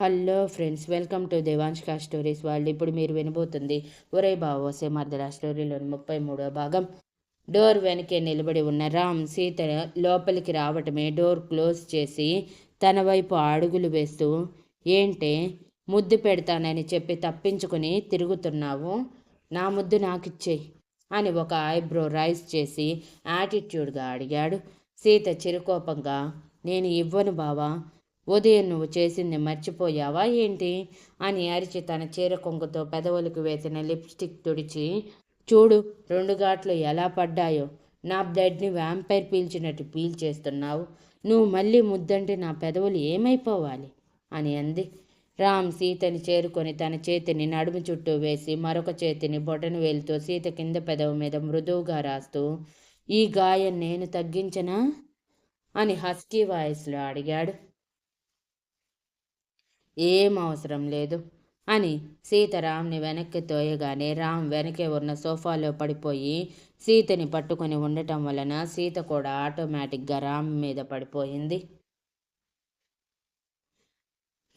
Hello friends welcome to దేవాంష్కా stories వాళ్ళు ఇప్పుడు మీరు వినబోతుంది ఒరే బావోసే మర్దరా స్టోరీలోని ముప్పై మూడో భాగం. డోర్ వెనకే నిలబడి ఉన్న రామ్ సీత లోపలికి రావటమే డోర్ క్లోజ్ చేసి తన వైపు అడుగులు వేస్తూ ఏంటి ముద్దు పెడతానని చెప్పి తప్పించుకుని తిరుగుతున్నావు? నా ముద్దు నాకిచ్చేయి అని ఒక ఐబ్రో రైస్ చేసి యాటిట్యూడ్గా అడిగాడు. సీత చిరుకోపంగా నేను ఇవ్వను బావా ఉదయం నువ్వు చేసింది మర్చిపోయావా ఏంటి? అని అరిచి తన చీర కొంగుతో పెదవులకు వేసిన లిప్స్టిక్ తుడిచి చూడు రెండు ఘాట్లు ఎలా పడ్డాయో. నా బ్లడ్ని వ్యాంపైర్ పీల్చినట్టు పీల్చేస్తున్నావు. నువ్వు మళ్ళీ ముద్దంటే నా పెదవులు ఏమైపోవాలి? అని అంది. రామ్ సీతని చేరుకొని తన చేతిని నడుము చుట్టూ వేసి మరొక చేతిని బొటను వేలుతో సీత కింద పెదవు మీద మృదువుగా రాస్తూ ఈ గాయం నేను తగ్గించనా? అని హస్కీ వాయిస్లో అడిగాడు. ఏం అవసరం లేదు. అని సీత రామ్ని వెనక్కి తోయగానే రామ్ వెనకే ఉన్న సోఫాలో పడిపోయి సీతని పట్టుకొని ఉండటం వలన సీత కూడా ఆటోమేటిక్గా రామ్ మీద పడిపోయింది.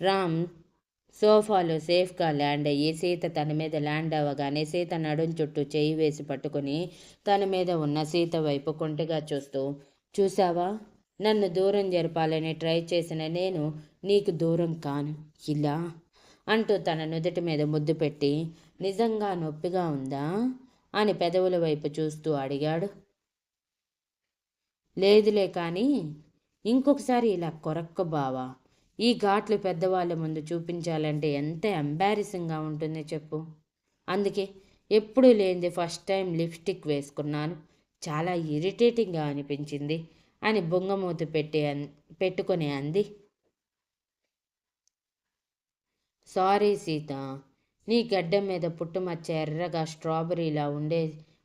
రామ్ సోఫాలో సేఫ్గా ల్యాండ్ అయ్యి సీత తన మీద ల్యాండ్ అవ్వగానే సీత నడుం చుట్టూ చేయి వేసి పట్టుకుని తన మీద ఉన్న సీత వైపు కుంటిగా చూస్తూ చూసావా నన్ను దూరం జరపాలని ట్రై చేసిన నేను నీకు దూరం కాను ఇలా అంటూ తన నుదుటి మీద ముద్దు పెట్టి నిజంగా నొప్పిగా ఉందా అని పెదవుల వైపు చూస్తూ అడిగాడు. లేదులే కానీ ఇంకొకసారి ఇలా కొరక్క బావా ఈ ఘాట్లు పెద్దవాళ్ళ ముందు చూపించాలంటే ఎంత ఎంబారిసింగ్గా ఉంటుందో చెప్పు. అందుకే ఎప్పుడూ లేనిది ఫస్ట్ టైం లిప్స్టిక్ వేసుకున్నాను. చాలా ఇరిటేటింగ్గా అనిపించింది అని బొంగమూత పెట్టి పెట్టుకొని అంది. సారీ సీత నీ గడ్డ మీద పుట్టుమచ్చ ఎర్రగా స్ట్రాబెరీలా ఉండే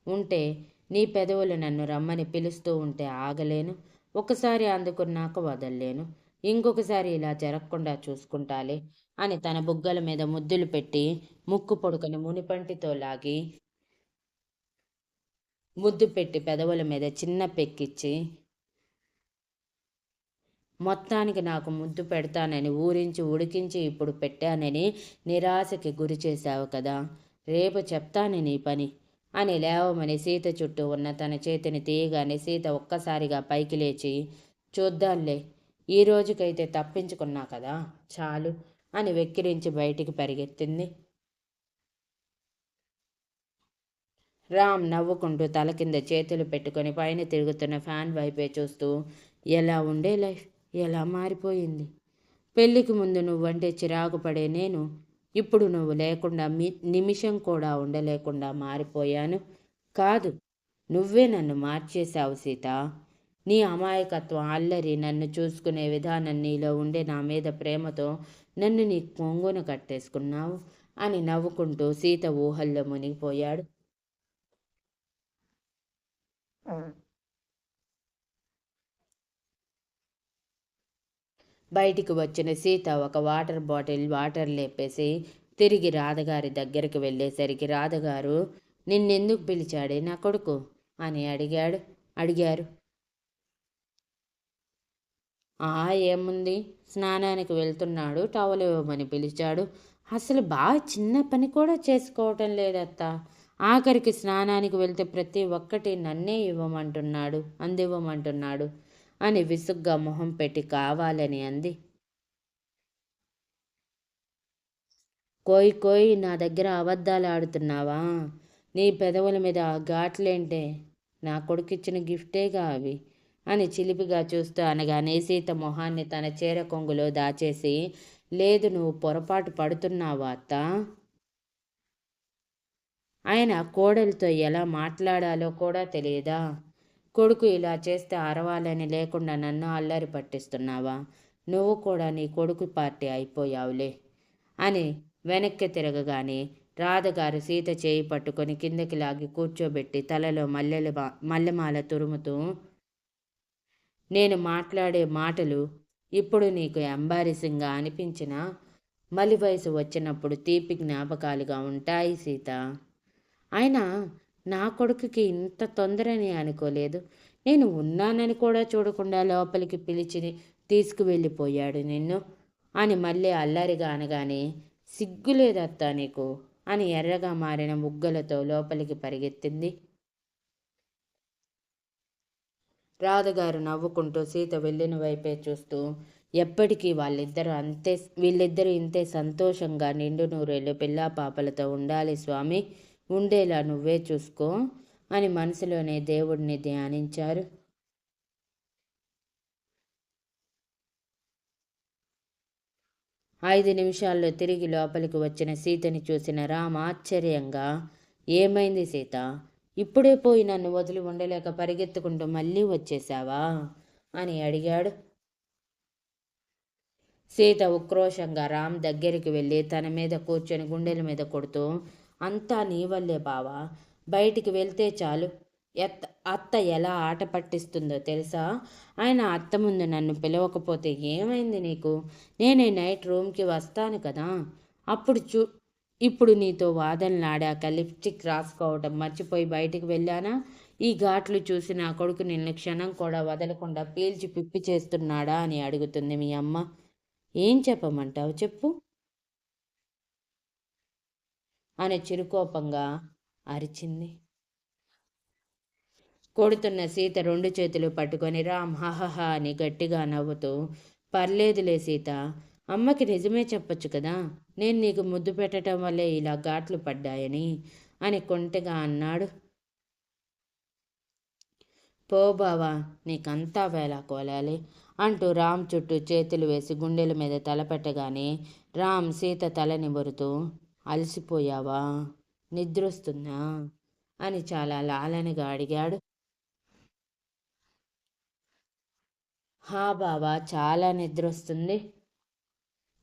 ఉంటే నీ పెదవులు నన్ను రమ్మని పిలుస్తూ ఉంటే ఆగలేను. ఒకసారి అందుకున్నాక వదల్లేను. ఇంకొకసారి ఇలా జరగకుండా చూసుకుంటాలే అని తన బుగ్గల మీద ముద్దులు పెట్టి ముక్కు పొడుకని మునిపంటితో లాగి ముద్దు పెట్టి పెదవుల మీద చిన్న పెక్కిచ్చి మొత్తానికి నాకు ముద్దు పెడతానని ఊరించి ఉడికించి ఇప్పుడు పెట్టానని నిరాశకి గురి చేశావు కదా. రేపు చెప్తాను నీ పని అని లేవమని సీత చుట్టూ ఉన్న తన చేతిని తీయగానే సీత ఒక్కసారిగా పైకి లేచి చూద్దాంలే ఈ రోజుకైతే తప్పించుకున్నా కదా చాలు అని వెక్కిరించి బయటికి పరిగెత్తింది. రామ్ నవ్వుకుంటూ తల కింద చేతులు పెట్టుకొని పైన తిరుగుతున్న ఫ్యాన్ వైపే చూస్తూ ఎలా ఉండే లైఫ్? ఎలా మారిపోయింది? పెళ్ళికి ముందు నువ్వంటే చిరాకు పడే నేను ఇప్పుడు నువ్వు లేకుండా మీ నిమిషం కూడా ఉండలేకుండా మారిపోయాను. కాదు నువ్వే నన్ను మార్చేశావు సీత. నీ అమాయకత్వం అల్లరి నన్ను చూసుకునే విధానం నీలో ఉండే నా మీద ప్రేమతో నన్ను నీ కొంగును కట్టేసుకున్నావు అని నవ్వుకుంటూ సీత ఊహల్లో మునిగిపోయాడు. బయటికి వచ్చిన సీత ఒక వాటర్ బాటిల్ వాటర్ లేపేసి తిరిగి రాధగారి దగ్గరికి వెళ్ళేసరికి రాధగారు నిన్నెందుకు పిలిచాడే నా కొడుకు? అని అడిగాడు. అడిగారు. ఆ ఏముంది? స్నానానికి వెళ్తున్నాడు టవల్ ఇవ్వమని పిలిచాడు. అసలు బాగా చిన్న పని కూడా చేసుకోవటం లేదత్త. ఆఖరికి స్నానానికి వెళ్తే ప్రతి ఒక్కటి నన్నే ఇవ్వమంటున్నాడు అందివ్వమంటున్నాడు. అని విసుగ్గా మొహం పెట్టి కావాలని అంది. కోయి కోయి నా దగ్గర అబద్ధాలు ఆడుతున్నావా నీ పెదవుల మీద ఆ ఘాట్లేంటే? నా కొడుకిచ్చిన గిఫ్టేగా అవి? అని చిలిపిగా చూస్తూ అనగానే సీత మొహాన్ని తన చీర కొంగులో దాచేసి లేదు నువ్వు పొరపాటు పడుతున్నావా అత్త? ఆయన కోడలితో ఎలా మాట్లాడాలో కూడా తెలియదా? కొడుకు ఇలా చేస్తే అరవాలని లేకుండా నన్ను అల్లరి పట్టిస్తున్నావా? నువ్వు కూడా నీ కొడుకు పార్టీ అయిపోయావులే అని వెనక్కి తిరగగానే రాధగారు సీత చేయి పట్టుకొని కిందకి లాగి కూర్చోబెట్టి తలలో మల్లెల మల్లెమాల తురుముతూ నేను మాట్లాడే మాటలు ఇప్పుడు నీకు ఎంబారిసింగ్గా అనిపించినా మలి వయసు వచ్చినప్పుడు తీపి జ్ఞాపకాలుగా ఉంటాయి సీత. అయినా నా కొడుకుకి ఇంత తొందరని అనుకోలేదు. నేను ఉన్నానని కూడా చూడకుండా లోపలికి పిలిచి తీసుకువెళ్ళిపోయాడు నిన్ను. అని మళ్ళీ అల్లరిగా అనగానే సిగ్గులేదత్తా నీకు అని ఎర్రగా మారిన ముగ్గలతో లోపలికి పరిగెత్తింది. రాధగారు నవ్వుకుంటూ సీత వెళ్ళిన వైపే చూస్తూ ఎప్పటికీ వాళ్ళిద్దరూ అంతే వీళ్ళిద్దరూ ఇంతే సంతోషంగా నిండు నూరేళ్ళు పిల్లా పాపలతో ఉండాలి స్వామి. ఉండేలా నువ్వే చూసుకో అని మనసులోనే దేవుడిని ధ్యానించారు. ఐదు నిమిషాల్లో తిరిగి లోపలికి వచ్చిన సీతని చూసిన రామ్ ఆశ్చర్యంగా ఏమైంది సీత? ఇప్పుడే పోయి నన్ను వదిలి ఉండలేక పరిగెత్తుకుంటూ మళ్ళీ వచ్చేసావా? అని అడిగాడు. సీత ఉక్రోషంగా రామ్ దగ్గరికి వెళ్ళి తన మీద కూర్చొని గుండెల మీద కొడుతూ అంతా నీ వల్లే బావా. బయటికి వెళ్తే చాలు. ఎత్త అత్త ఎలా ఆట పట్టిస్తుందో తెలుసా? ఆయన అత్త ముందు నన్ను పిలవకపోతే ఏమైంది నీకు? నేనే నైట్ రూమ్కి వస్తాను కదా. అప్పుడు చూ ఇప్పుడు నీతో వాదనలాడాక లిప్స్టిక్ రాసుకోవటం మర్చిపోయి బయటికి వెళ్ళానా? ఈ ఘాట్లు చూసి నా కొడుకు నిన్ను క్షణం కూడా వదలకుండా పీల్చి పిప్పి చేస్తున్నాడా అని అడుగుతుంది మీ అమ్మ. ఏం చెప్పమంటావు? చెప్పు. అని చిరుకోపంగా అరిచింది. కొడుతున్న సీత రెండు చేతులు పట్టుకొని రామ్ హహహ అని గట్టిగా నవ్వుతూ పర్లేదులే సీత అమ్మకి నిజమే చెప్పొచ్చు కదా నేను నీకు ముద్దు పెట్టడం వల్లే ఇలా ఘాట్లు పడ్డాయని అని కొంటెగా అన్నాడు. పో బావా నీకంతా వేళ కోలాలి అంటూ రామ్ చుట్టూ చేతులు వేసి గుండెల మీద తలపెట్టగానే రామ్ సీత తల నిబరుతూ అలసిపోయావా? నిద్రొస్తున్నా అని చాలా లాలనగా అడిగాడు. హా బావా చాలా నిద్రొస్తుంది.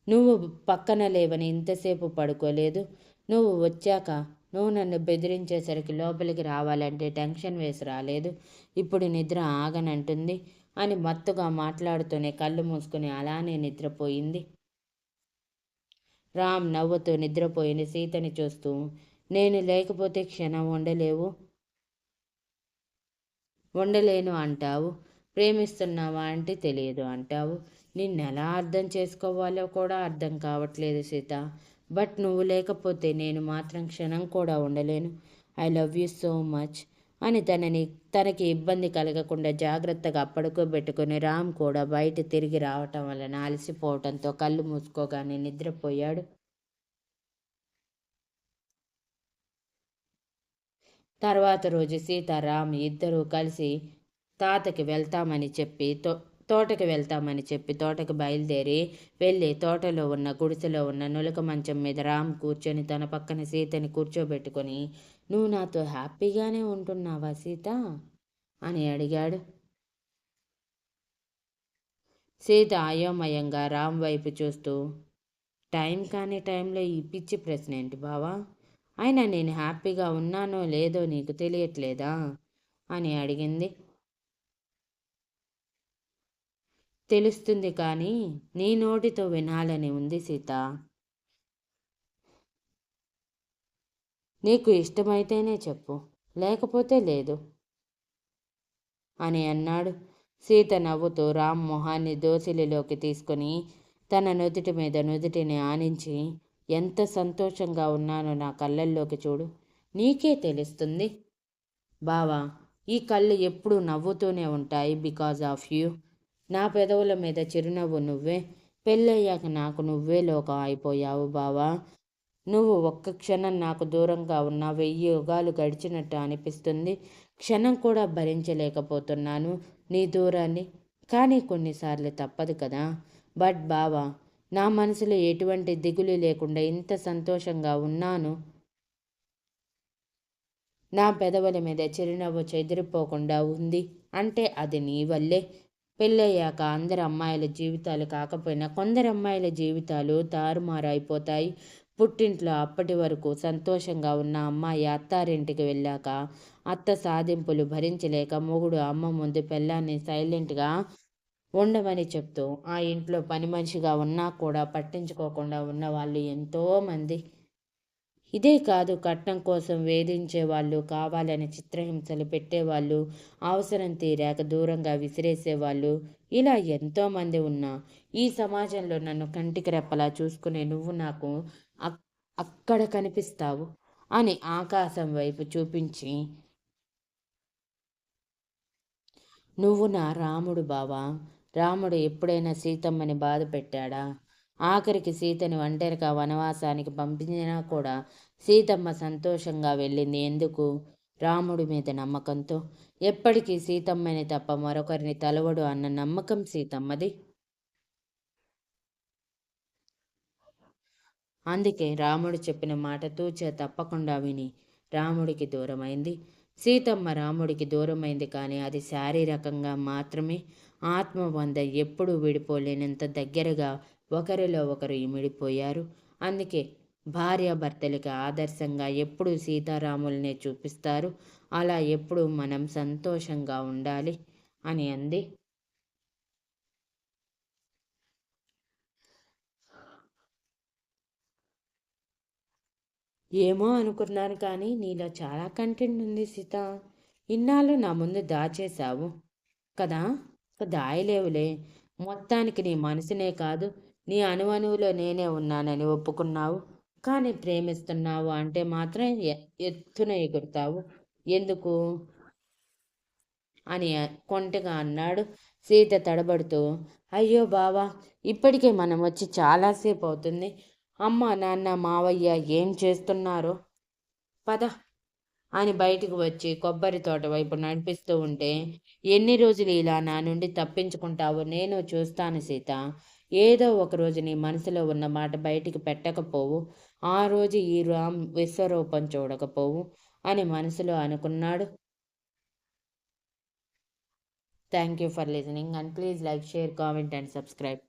నువ్వు పక్కన లేవని ఇంతసేపు పడుకోలేదు. నువ్వు వచ్చాక నువ్వు నన్ను బెదిరించేసరికి లోపలికి రావాలంటే టెన్షన్ వేసి రాలేదు. ఇప్పుడు నిద్ర ఆగనంటుంది అని మత్తుగా మాట్లాడుతూనే కళ్ళు మూసుకుని అలానే నిద్రపోయింది. రామ్ నవ్వుతూ నిద్రపోయిన సీతని చూస్తూ నేను లేకపోతే క్షణం ఉండలేవు ఉండలేను అంటావు. ప్రేమిస్తున్నావా అంటే తెలియదు అంటావు. నిన్ను ఎలా అర్థం చేసుకోవాలో కూడా అర్థం కావట్లేదు సీత. బట్ నువ్వు లేకపోతే నేను మాత్రం క్షణం కూడా ఉండలేను. I love you so much. అని తనని తనకి ఇబ్బంది కలగకుండా జాగ్రత్తగా పడుకోబెట్టుకుని రామ్ కూడా బయట తిరిగి రావటం వలన అలసిపోవటంతో కళ్ళు మూసుకోగానే నిద్రపోయాడు. తర్వాత రోజు సీతారాం ఇద్దరూ కలిసి తాతకి వెళ్తామని చెప్పి తో తోటకి వెళ్తామని చెప్పి తోటకి బయలుదేరి వెళ్ళి తోటలో ఉన్న గుడిసెలో ఉన్న నులక మంచం మీద రామ్ కూర్చొని తన పక్కన సీతని కూర్చోబెట్టుకొని నువ్వు నాతో హ్యాపీగానే ఉంటున్నావా సీత? అని అడిగాడు. సీత అయోమయంగా రామ్ వైపు చూస్తూ టైం కాని టైంలో ఈ పిచ్చి ప్రశ్న ఏంటి బావా? అయినా నేను హ్యాపీగా ఉన్నానో లేదో నీకు తెలియట్లేదా? అని అడిగింది. తెలుస్తుంది కానీ నీ నోటితో వినాలని ఉంది సీత. నీకు ఇష్టమైతేనే చెప్పు లేకపోతే లేదు. అని అన్నాడు. సీత నవ్వుతూ రామ్ మొహాన్ని దోసిలిలోకి తీసుకుని తన నుదుటి మీద నుదుటిని ఆనించి ఎంత సంతోషంగా ఉన్నానో నా కళ్ళల్లోకి చూడు. నీకే తెలుస్తుంది. బావా ఈ కళ్ళు ఎప్పుడూ నవ్వుతూనే ఉంటాయి బికాజ్ ఆఫ్ యూ. నా పెదవుల మీద చిరునవ్వు నువ్వే. పెళ్ళయ్యాక నాకు నువ్వే లోకం అయిపోయావు బావా. నువ్వు ఒక్క క్షణం నాకు దూరంగా ఉన్న వెయ్యి యుగాలు గడిచినట్టు అనిపిస్తుంది. క్షణం కూడా భరించలేకపోతున్నాను నీ దూరాన్ని. కానీ కొన్నిసార్లు తప్పదు కదా. బట్ బావా నా మనసులో ఎటువంటి దిగులు లేకుండా ఇంత సంతోషంగా ఉన్నాను. నా పెదవుల మీద చిరునవ్వు చెదిరిపోకుండా ఉంది. అంటే అది నీ వల్లే. పెళ్ళయ్యాక అందరి అమ్మాయిల జీవితాలు కాకపోయినా కొందరు అమ్మాయిల జీవితాలు తారుమారైపోతాయి. పుట్టింట్లో అప్పటి వరకు సంతోషంగా ఉన్న అమ్మాయి అత్తారింటికి వెళ్ళాక అత్త సాధింపులు భరించలేక మొగుడు అమ్మ ముందు పెళ్ళాన్ని సైలెంట్గా ఉండమని చెప్తూ ఆ ఇంట్లో పని మనిషిగా ఉన్నా కూడా పట్టించుకోకుండా ఉన్న వాళ్ళు ఎంతోమంది. ఇదే కాదు కట్నం కోసం వేధించే వాళ్ళు కావాలని చిత్రహింసలు పెట్టేవాళ్ళు అవసరం తీరాక దూరంగా విసిరేసేవాళ్ళు ఇలా ఎంతోమంది ఉన్నా. ఈ సమాజంలో నన్ను కంటికి రెప్పలా చూసుకునే నువ్వు నాకు అక్కడ కనిపిస్తావు అని ఆకాశం వైపు చూపించి. నువ్వు నా రాముడు బావా. రాముడు ఎప్పుడైనా సీతమ్మని బాధ పెట్టాడా? ఆఖరికి సీతని ఒంటరిగా వనవాసానికి పంపించినా కూడా సీతమ్మ సంతోషంగా వెళ్ళింది ఎందుకు? రాముడి మీద నమ్మకంతో. ఎప్పటికీ సీతమ్మని తప్ప మరొకరిని తలవడు అన్న నమ్మకం సీతమ్మది. అందుకే రాముడు చెప్పిన మాట తూచే తప్పకుండా విని రాముడికి దూరమైంది. సీతమ్మ రాముడికి దూరమైంది కానీ అది శారీరకంగా మాత్రమే. ఆత్మ వంద ఎప్పుడూ విడిపోలేనంత దగ్గరగా ఒకరిలో ఒకరు ఇమిడిపోయారు. అందుకే భార్యాభర్తలకి ఆదర్శంగా ఎప్పుడూ సీతారాములనే చూపిస్తారు. అలా ఎప్పుడు మనం సంతోషంగా ఉండాలి అని అంది. ఏమో అనుకున్నాను కానీ నీలో చాలా కంటెంట్ ఉంది సీత. ఇన్నాళ్ళు నా ముందు దాచేశావు. కదా? దాయలేవులే మొత్తానికి నీ మనసునే కాదు నీ అణువణువులో నేనే ఉన్నానని ఒప్పుకున్నావు. కానీ ప్రేమిస్తున్నావు అంటే మాత్రం ఎత్తున ఎగురుతావు. ఎందుకు? అని కొంటగా అన్నాడు సీత తడబడుతూ. అయ్యో బావా ఇప్పటికే మనం వచ్చి చాలాసేపు అవుతుంది. అమ్మ నాన్న మావయ్య ఏం చేస్తున్నారు? పద. అని బయటకు వచ్చి కొబ్బరి తోట వైపు నడిపిస్తూ ఉంటే ఎన్ని రోజులు ఇలా నా నుండి తప్పించుకుంటావో నేను చూస్తాను సీత. ఏదో ఒక రోజు నీ మనసులో ఉన్న మాట బయటికి పెట్టకపోవు. ఆ రోజు ఈ రామ్ విశ్వరూపం చూడకపోవు అని మనసులో అనుకున్నాడు. Thank you for listening and please like share comment and subscribe